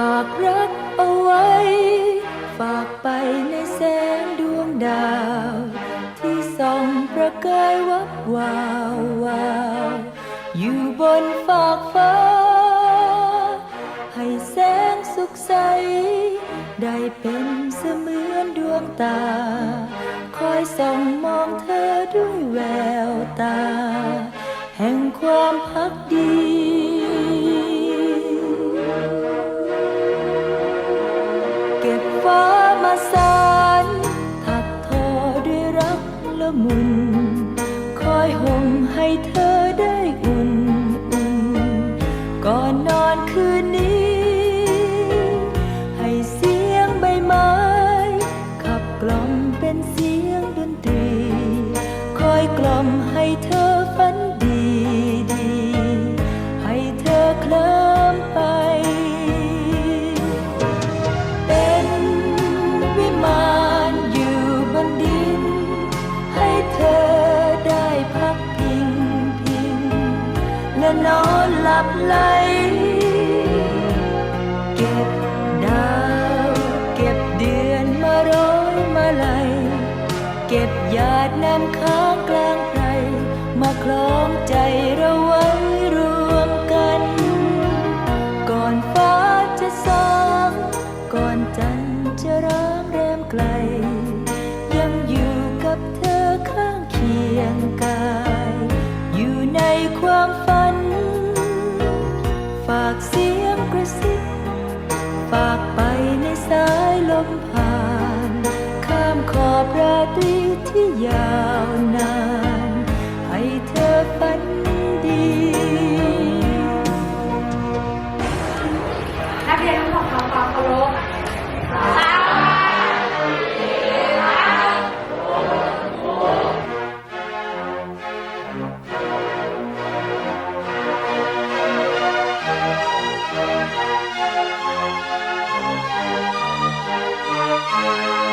ฝากรักเอาไว้ ฝากไปในแสงดวงดาว ที่ส่องประกายวับวาววาวอยู่บนฝากฟ้า ให้แสงสุขใส ได้เป็นเสมือนดวงตา คอยส่องมองเธอด้วยแววตา แห่งความพักดี ฟ้ามาสารถักทอด้วยรักละมุน คอยห่มให้เธอได้อุ่นอุ่นก่อนนอนคืนนี้ ให้เสียงใบไม้ ขับกล่อมเป็นเสียงดนตรี คอยกล่อมให้เธอ และนอนหลับไหล เก็บดาวเก็บเดือนมาร้อยมาลัยเก็บหยาดน้ำค้างกลางไพรมาคล้องใจเราไว้รวมกัน ก่อนฟ้า สิฝากไปในสายลมผ่าน ข้ามขอบราตรีที่ยาวนาน Música